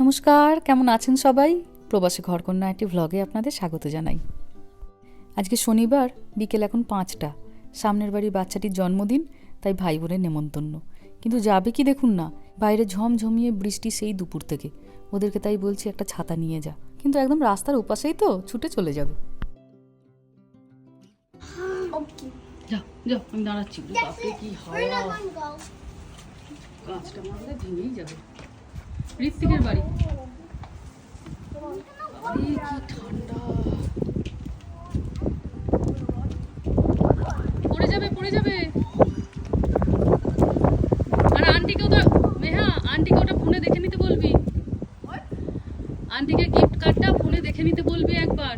নমস্কার, কেমন আছেন সবাই? প্রবাসী ঘরকন্যা একটি ভ্লগে আপনাদের স্বাগত জানাই। আজকে শনিবার, বিকেল এখন পাঁচটা। সামনের বাড়ির বাচ্চাটির জন্মদিন, তাই ভাই বোনের নেমন্তন্ন। কিন্তু যাবে কি দেখুন না, বাইরে ঝমঝমিয়ে বৃষ্টি সেই দুপুর থেকে। ওদেরকে তাই বলছি একটা ছাতা নিয়ে যা। কিন্তু একদম রাস্তার ওপাশেই তো, ছুটে চলে যাবে। Okay. যা যা আমি দাঁড়াচ্ছি। go. কাঁচটা মারলে ভেঙেই যাবে। ঋত্বিকের বাড়ি। কি ঠান্ডা। পড়ে যাবে পড়ে যাবে। আর আন্টিকে ওটা মেহা আন্টিকে ওটা ফোনে দেখে নিতে বলবি। আন্টিকে গিফট কার্ডটা ফোনে দেখে নিতে বলবি একবার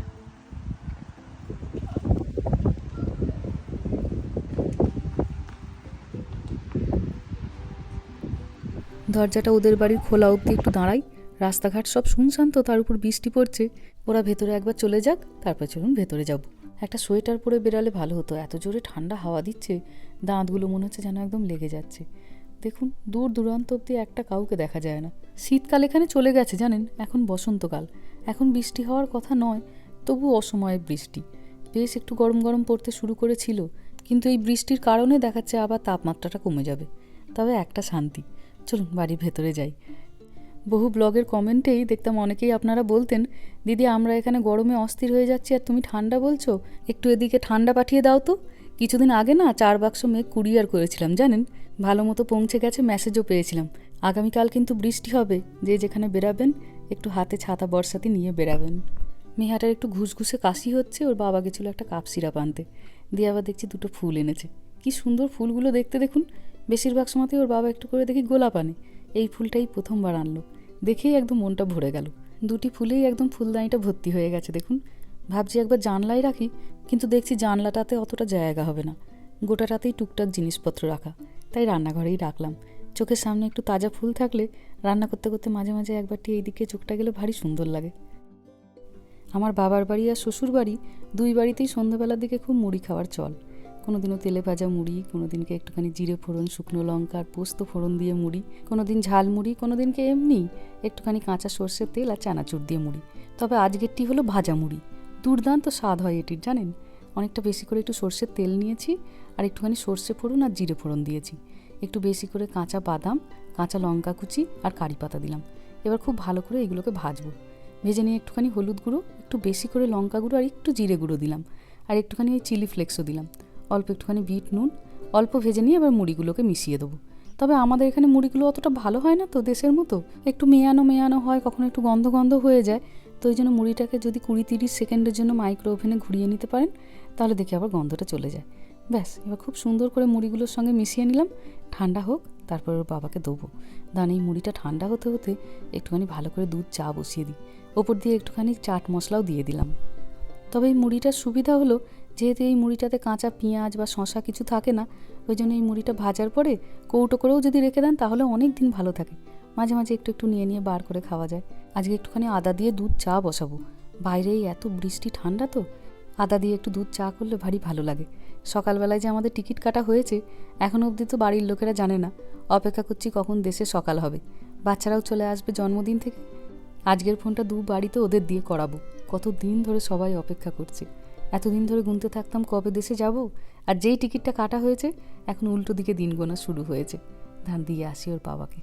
দরজাটা ওদের বাড়ির খোলা অবধি একটু দাঁড়াই। রাস্তাঘাট সব শুনশান তো তার উপর বৃষ্টি পড়ছে। ওরা ভেতরে একবার চলে যাক, তারপর চলুন ভেতরে যাব। একটা সোয়েটার পরে বেরালে ভালো হতো, এত জোরে ঠান্ডা হাওয়া দিচ্ছে, দাঁতগুলো মনে হচ্ছে যেন একদম লেগে যাচ্ছে। দেখুন, দূর দূরান্ত অব্দি একটা কাউকে দেখা যায় না। শীতকাল এখানে চলে গেছে, জানেন? এখন বসন্তকাল। এখন বৃষ্টি হওয়ার কথা নয়, তবু অসময়ে বৃষ্টি। বেশ একটু গরম গরম পড়তে শুরু করেছিল, কিন্তু এই বৃষ্টির কারণে দেখাচ্ছে আবার তাপমাত্রাটা কমে যাবে। তবে একটা শান্তি চলুন বাড়ির ভেতরে যাই। বহু ব্লগের কমেন্টেই দেখতাম অনেকেই আপনারা বলতেন, দিদি, আমরা এখানে গরমে অস্থির হয়ে যাচ্ছি আর তুমি ঠান্ডা বলছো? একটু এদিকে ঠান্ডা পাঠিয়ে দাও তো। কিছুদিন আগে না চার বাক্স মেঘ কুরিয়ার করেছিলাম, জানেন? ভালো মতো পৌঁছে গেছে মেসেজও পেয়েছিলাম। আগামীকাল কিন্তু বৃষ্টি হবে, যে যেখানে বেরাবেন একটু হাতে ছাতা বর্ষাতি নিয়ে বেরাবেন মেহাটার একটু ঘুষঘুষে কাশি হচ্ছে, ওর বাবা গেছিল একটা কাপ সিরাপ আনতে। দিয়ে আবার দেখছি দুটো ফুল এনেছে। কি সুন্দর ফুলগুলো দেখতে দেখুন। বেশিরভাগ সময়তেই ওর বাবা একটু করে দেখি গোলাপ আনে। এই ফুলটাই প্রথমবার আনলো। দেখেই একদম মনটা ভরে গেল। দুটি ফুলেই একদম ফুলদানিটা ভর্তি হয়ে গেছে, দেখুন। ভাবছি একবার জানলাই রাখি, কিন্তু দেখছি জানলাটাতে অতটা জায়গা হবে না। গোটাটাতেই টুকটাক জিনিসপত্র রাখা। তাই রান্নাঘরেই রাখলাম। চোখের সামনে একটু তাজা ফুল থাকলে রান্না করতে করতে মাঝে মাঝে একবারটি এইদিকে চোখটা গেলে ভারী সুন্দর লাগে। আমার বাবার বাড়ি আর শ্বশুর বাড়ি দুই বাড়িতেই সন্ধ্যাবেলার দিকে খুব মুড়ি খাওয়ার চল। কোনোদিনও তেলে ভাজা মুড়ি, কোনোদিনকে একটুখানি জিরে ফোড়ন, শুকনো লঙ্কা আর পোস্ত ফোড়ন দিয়ে মুড়ি, কোনোদিন ঝাল মুড়ি, কোনোদিনকে এমনি একটুখানি কাঁচা সর্ষের তেল আর চানাচুর দিয়ে মুড়ি। তবে আজকেরটি হলো ভাজা মুড়ি। দুর্দান্ত স্বাদ হয় এটির, জানেন? অনেকটা বেশি করে একটু সর্ষের তেল নিয়েছি আর একটুখানি সর্ষে ফোড়ন আর জিরে ফোড়ন দিয়েছি। একটু বেশি করে কাঁচা বাদাম, কাঁচা লঙ্কা কুচি আর কারি পাতা দিলাম। এবার খুব ভালো করে এগুলোকে ভাজবো। ভেজে নিয়ে একটুখানি হলুদ গুঁড়ো, একটু বেশি করে লঙ্কা গুঁড়ো আর একটু জিরে গুঁড়ো দিলাম। আর একটুখানি ওই চিলি ফ্লেক্সও দিলাম। অল্প একটুখানি বিট নুন, অল্প ভেজে নিয়ে এবার মুড়িগুলোকে মিশিয়ে দেবো। তবে আমাদের এখানে মুড়িগুলো অতটা ভালো হয় না তো দেশের মতো, একটু মেয়ানো মেয়ানো হয়, কখনো একটু গন্ধ গন্ধ হয়ে যায়। তো ওই জন্য মুড়িটাকে যদি কুড়ি তিরিশ সেকেন্ডের জন্য মাইক্রো ওভেনে ঘুরিয়ে নিতে পারেন, তাহলে দেখি আবার গন্ধটা চলে যায়। ব্যাস, এবার খুব সুন্দর করে মুড়িগুলোর সঙ্গে মিশিয়ে নিলাম। ঠান্ডা হোক, তারপর ওর বাবাকে দেবো। দান, এই মুড়িটা ঠান্ডা হতে হতে একটুখানি ভালো করে দুধ চা বসিয়ে দিই। ওপর দিয়ে একটুখানি চাট মশলাও দিয়ে দিলাম। তবে এই মুড়িটার সুবিধা হলো যেহেতু এই মুড়িটাতে কাঁচা পেঁয়াজ বা শশা কিছু থাকে না, ওই জন্য এই মুড়িটা ভাজার পরে কৌটো করেও যদি রেখে দেন তাহলে অনেক দিন ভালো থাকে। মাঝে মাঝে একটু একটু নিয়ে নিয়ে বার করে খাওয়া যায়। আজকে একটুখানি আদা দিয়ে দুধ চা বসাবো। বাইরে এত বৃষ্টি, ঠান্ডা তো। আদা দিয়ে একটু দুধ চা করলে ভারী ভালো লাগে। সকালবেলায় যে আমাদের টিকিট কাটা হয়েছে এখনও অবধি তো বাড়ির লোকেরা জানে না, অপেক্ষা করছি কখন দেশে সকাল হবে। বাচ্চারাও চলে আসবে জন্মদিন থেকে। আজকের ফোনটা দু বাড়িতে ওদের দিয়ে করাবো। কত দিন ধরে সবাই অপেক্ষা করছে। এতদিন ধরে গুনতে থাকতাম কবে দেশে যাব? আর যেই টিকিটটা কাটা হয়েছে এখন উল্টো দিকে দিন গোনা শুরু হয়েছে। ধান দিয়ে আসি ওর বাবাকে।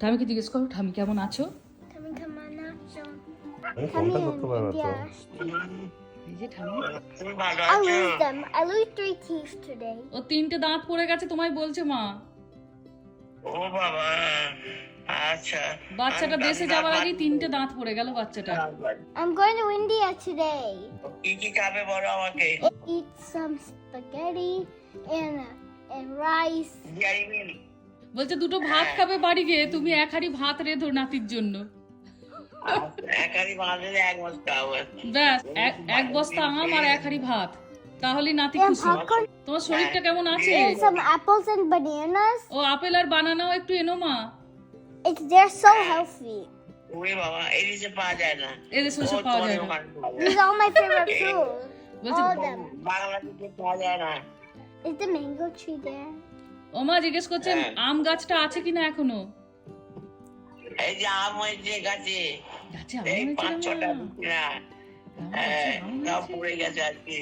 ঠামিকে জিজ্ঞেস করো ঠামি কেমন আছো? come on now. এই যে I lose them. I lose three teeth today. ও তিনটে দাঁত পড়ে গেছে তোমায় বলছে মা। ও বাবা আচ্ছা। বাচ্চাটা দেশে যাওয়ার আগেই তিনটে দাঁত পড়ে গেল বাচ্চাটা। I'm going to India today. কি কি খাবে বলো আমাকে? Eat some spaghetti and and rice. বলছে দুটো ভাত খাবে বাড়ি গিয়ে তুমি এক হাড়ি ভাত রেধো নাতির জন্য। ব্যাস এক- এক বস্তা আম আর এক হাড়ি ভাত তাহলে নাতি খুশি তোমার শরীরটা কেমন আছে and bananas. ও আপেল আর বানানাও একটু এনো মা It's they're so healthy. ওরে বাবা এই নিচে পাওয়া যায় না এদেশে পাওয়া যায় না দোকানে পাওয়া যায়। These are all my favorite fruits. All of them. বাংলাদেশে পাওয়া যায় না Is the mango tree there? ও জিজ্ঞেস করছেন হ্যাঁ। আম গাছটা আছে কিনা এখনও এই যে আম হয়েছে গাছে। এই পাঁচ ছটা না। হ্যাঁ সব পড়ে গেছে আজকে।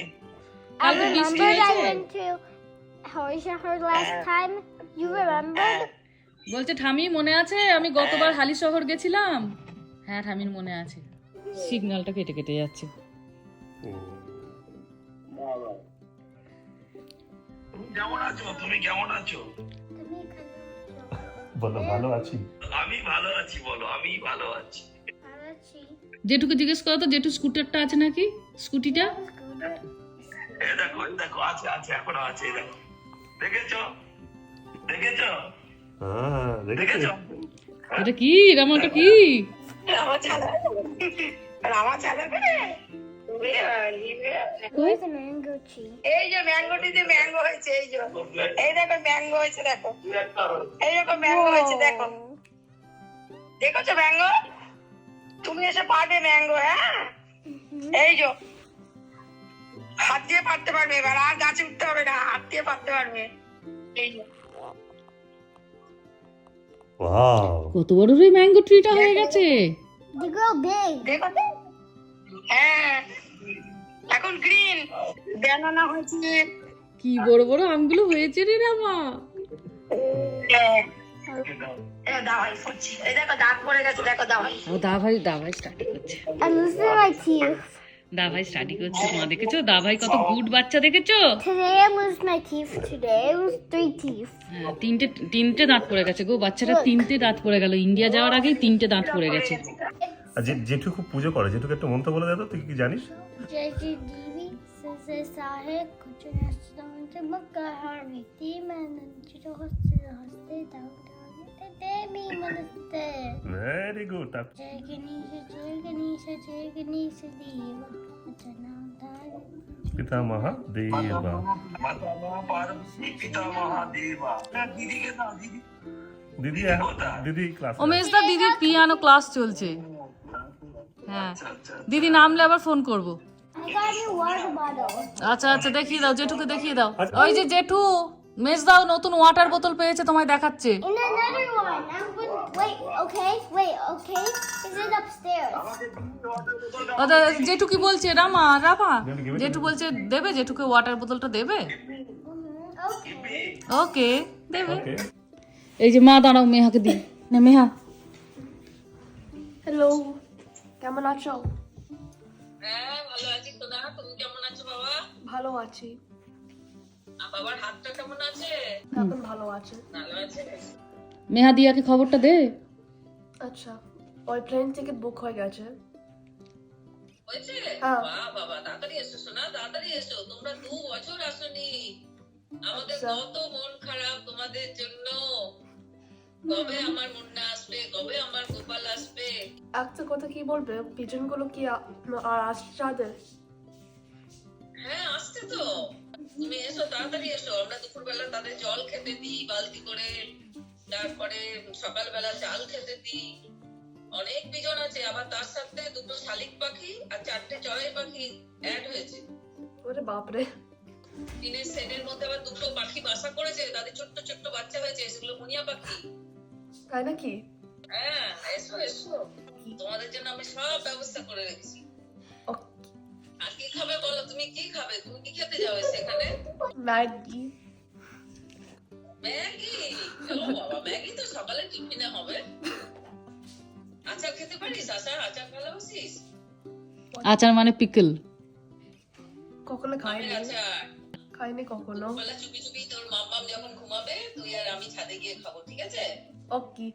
I কালকে I went to Horisha last time. You হ্যাঁ। remembered? বলছে ঠামি মনে আছে? আমি গতবার হালি শহর গেছিলাম? হ্যাঁ ঠামির মনে আছে। সিগন্যালটা কেটে কেটে যাচ্ছে। কেমন আছো? তুমি কেমন আছো? বলো ভালো আছি। আমি ভালো আছি বলো আমি ভালো আছি। জেঠুকে জিজ্ঞেস করো তো জেঠু স্কুটারটা আছে নাকি? স্কুটিটা? দেখো দেখো আছে আছে এখনও আছে এই দেখো। দেখেছ? দেখেছ? হ্যাঁ দেখেছি। এটা কি? রামাটা কি? আমার ছাড়া আমার ছাড়া এই যে ম্যাঙ্গোটিতে ম্যাঙ্গো হয়েছে এই যে। এই দেখো ম্যাঙ্গো হয়েছে দেখো। এই দেখো ম্যাঙ্গো হয়েছে দেখো। দেখেছ ম্যাঙ্গো তুমি এসে পারবে ম্যাঙ্গো হ্যাঁ? এই যে হাত দিয়ে পারতে পারবে এবার আর গাছে উঠতে হবে না হাত দিয়ে পারতে পারবে। এই যে। কত বড় রে ম্যাঙ্গো ট্রিটা হয়ে গেছে। Big. দেখো হ্যাঁ। এখন গ্রিন ব্যানানা হয়েছে। কি বড় বড় আমগুলো হয়েছে রে রামা। স্টার্ট করছে। স্টাডি করছে দেখেছ? কত গুড বাচ্চা দেখেছ? তিনটে তিনটে দাঁত পড়ে গেছে গো বাচ্চাটা তিনটে দাঁত পড়ে গেল। ইন্ডিয়া যাওয়ার আগেই তিনটে দাঁত পড়ে গেছে। আর জেঠু খুব পুজো করে জেঠুকে একটা মন্ত্র বলে দাও তো তুই কি জানিস? जय श्री देवी से साहेब कुछ नस्तम से मक्का हारती मैं जो हंसते हंसते दाऊ दाऊ देवी मनस्ते ভেরি গুড जय गणेश जय गणेश जय गणेश देव जना दाई পিতা মহা দেবা মাতা পার্বতী পিতা মহাদেবা দিদিকে দাও দিদি দিদি দিদি ক্লাস ও মেজদা দিদির পিয়ানো ক্লাস চলছে হ্যাঁ দিদি নামলে আবার ফোন করব আচ্ছা আচ্ছা দেখিয়ে দাও জেঠুকে দেখিয়ে দাও। ওই যে জেঠু মেজদাও নতুন ওয়াটার বোতল পেয়েছে তোমায় দেখাচ্ছে। দা- জেঠু কি বলছে? রামা রামা। জেঠু বলছে দেবে? জেঠুকে ওয়াটার বোতলটা দেবে? ওকে দেবে। এই যে মা দাঁড়াও মেহাকে দি না মেহা। হ্যালো কেমন আছো? হ্যাঁ ভালো আছি তোদা তুমি কেমন আছো বাবা? ভালো আছি। বাবার হাতটা কেমন আছে? এখন ভালো আছে। ভালো আছে? মেহা দিয়াকে খবরটা দে। আচ্ছা ওই প্লেন টিকিট বুক হয়ে গেছে। হয়েছে? হ্যাঁ। বাহ বাবা তাড়াতাড়ি এসো শোনা তাড়াতাড়ি এসো। তোমরা দু বছর আসোনি। আমাদের আচ্ছা। কত মন খারাপ তোমাদের জন্য। কবে আমার মুন্না আসবে? কবে আমার গোপাল আসবে? একটা কথা কি বলবে? পিজনগুলো কি আর আসছে তাদের? হ্যাঁ আসছে তো। তুমি এসো তাড়াতাড়ি এসো। আমরা দুপুরবেলা তাদের জল খেতে দিই বালতি করে। তারপরে সকালবেলা চাল খেতে দিই। অনেক বিজন আছে। আবার তার সাথে দুটো শালিক পাখি আর চারটে চড়াই পাখি অ্যাড হয়েছে। ওরে বাপরে। টিনের শেডের মধ্যে আবার দুটো পাখি বাসা করেছে। তাদের ছোট্ট ছোট্ট বাচ্চা হয়েছে সেগুলো মুনিয়া পাখি। তাই নাকি? হ্যাঁ এসো এসো। তোমাদের জন্য আমি সব ব্যবস্থা করে রেখেছি। আর কি খাবে বলো? তুমি কি খাবে? তুমি কি খেতে যাবে সেখানে ম্যাগি। ম্যাগি? বাবা ম্যাগি তো সকালে টিফিনে হবে। আচার খেতে পারিস আচার? আচার ভালোবাসিস আচার মানে পিকল। কখনো খাইনি। আচার। খাইনি কখনো। বেলা চুপি চুপি তোর মাম্মাম যখন ঘুমাবে তুই আর আমি ছাদে গিয়ে খাব ঠিক আছে? ওকে।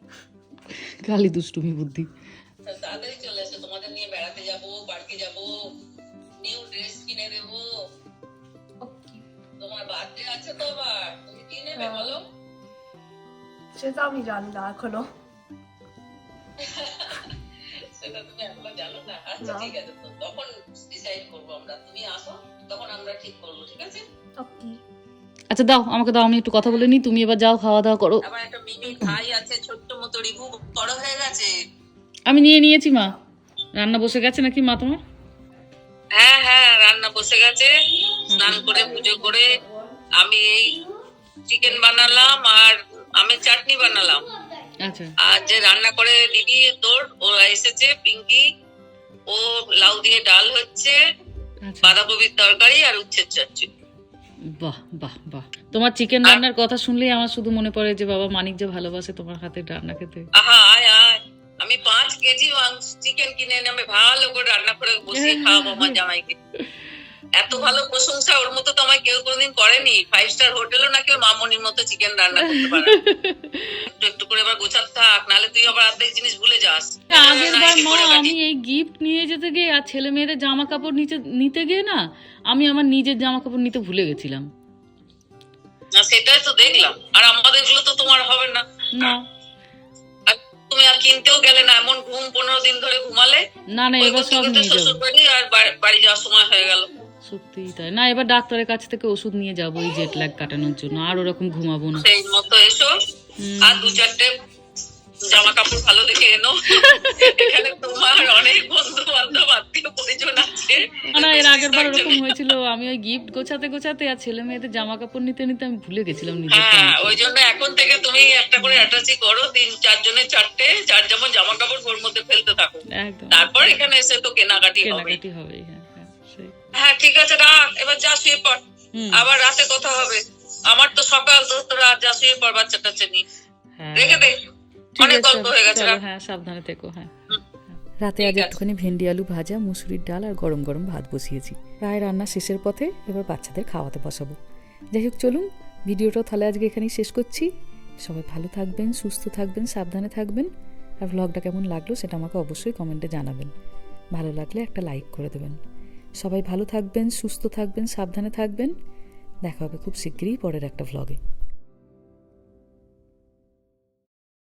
খালি দুষ্টুমি বুদ্ধি। তাড়াতাড়ি চলে এসো তোমাদের নিয়ে বেড়াতে যাব পার্কে যাব নিউ ড্রেস কিনে দেবো। তোমার বার্থডে আছে তো আবার তুমি কি নেবে হ্যাঁ। বলো? সেটা আমি জানি না এখনও। সেটা তুমি এখনও জানো না। আচ্ছা ঠিক আছে তখন ডিসাইড করব আমরা। তুমি আসো তখন আমরা ঠিক করব ঠিক আছে? ওকে। আচ্ছা দাও আমাকে দাও আমি একটু কথা বলে নিই। তুমি এবার যাও খাওয়া দাওয়া করো। আমার একটা মিনি ভাই আছে ছোট্ট মতো রিভু বড় হয়ে গেছে। আমি নিয়ে নিয়েছি মা। রান্না বসে গেছে নাকি মা তোমার? হ্যাঁ হ্যাঁ রান্না বসে গেছে। স্নান করে পুজো করে। আমি এই চিকেন বানালাম আর আমের চাটনি বানালাম। আচ্ছা। আর যে রান্না করে দিদি তোর ও এসেছে পিঙ্কি। ও লাউ দিয়ে ডাল হচ্ছে আচ্ছা। বাঁধাকপির তরকারি আর উচ্ছের চচ্চড়ি। বাহ বাহ বাহ। তোমার চিকেন রান্নার কথা শুনলেই আমার শুধু মনে পড়ে যে বাবা মানিক যে ভালোবাসে তোমার হাতে রান্না খেতে। আয় আয়। আমি পাঁচ কেজি মাংস চিকেন কিনে এনে আমি ভালো করে রান্না করে বসিয়ে খাওয়াবো আমার জামাইকে। এত ভালো প্রশংসা ওর মতো তো আমায় কেউ কোনোদিন করেনি। ফাইভ স্টার হোটেলও না কেউ মামনির মতো চিকেন রান্না করতে পারে। একটু একটু করে এবার গোছাতে থাক নাহলে তুই আবার অর্ধেক জিনিস আগের বার মা আমি এই গিফট নিয়ে যেতে গিয়ে আর ছেলে মেয়েদের জামা কাপড় নিতে নিতে গিয়ে না আমি আমার নিজের জামা কাপড় নিতে ভুলে গেছিলাম। না সেটাই তো দেখলাম। আর আমাদেরগুলো তো তোমার হবে না। না। তুমি আর কিনতেও গেলে না এমন ঘুম পনেরো দিন ধরে ঘুমালে না না এবার সব নিয়ে শ্বশুর বাড়ি আর বাড়ি- যাওয়ার সময় হয়ে গেল। তাই। না এবার ডাক্তারের কাছ থেকে ওষুধ নিয়ে যাব এই জেট ল্যাগ কাটানোর জন্য। আর ওরকম ঘুমাবো না। সেই মতো এসো। আর দু চারটে জামা কাপড় ভালো দেখে এনো। এখানে তোমার অনেক বন্ধু বান্ধব আত্মীয় পরিজন আছে। না এর আগের বার হয়েছিল আমি ওই গিফট গোছাতে গোছাতে আর ছেলে মেয়েদের জামা কাপড় নিতে নিতে আমি ভুলে গেছিলাম নিজের হ্যাঁ ওই জন্য এখন থেকে তুমি একটা করে অ্যাটাচি করো তিন চারজনের চারটে যার যেমন জামা কাপড় ওর মধ্যে ফেলতে থাকো। তারপর এখানে এসে তো কেনাকাটি হবে। কেনাকাটি হবেই হ্যাঁ হ্যাঁ হ্যাঁ ঠিক আছে রাখ এবার যা শুয়ে পড়। আবার রাতে কথা হবে। আমার তো সকাল তো রাত যা শুয়ে পড় বাচ্চা টাচ্চা নিয়ে। হ্যাঁ। রেখে দে। অনেক আছে গল্প হয়ে গেছে হ্যাঁ সাবধানে থেকো হ্যাঁ। রাতে আজ ঠিক একটুখানি ভেন্ডি আলু ভাজা মুসুরির ডাল আর গরম গরম ভাত বসিয়েছি। প্রায় রান্না শেষের পথে এবার বাচ্চাদের খাওয়াতে বসাবো। যাই হোক চলুন ভিডিওটাও তাহলে আজকে এখানেই শেষ করছি। সবাই ভালো থাকবেন সুস্থ থাকবেন সাবধানে থাকবেন। আর ভ্লগটা কেমন লাগল সেটা আমাকে অবশ্যই কমেন্টে জানাবেন। ভালো লাগলে একটা লাইক করে দেবেন। সবাই ভালো থাকবেন সুস্থ থাকবেন সাবধানে থাকবেন। দেখা হবে খুব শিগগিরই পরের একটা ভ্লগে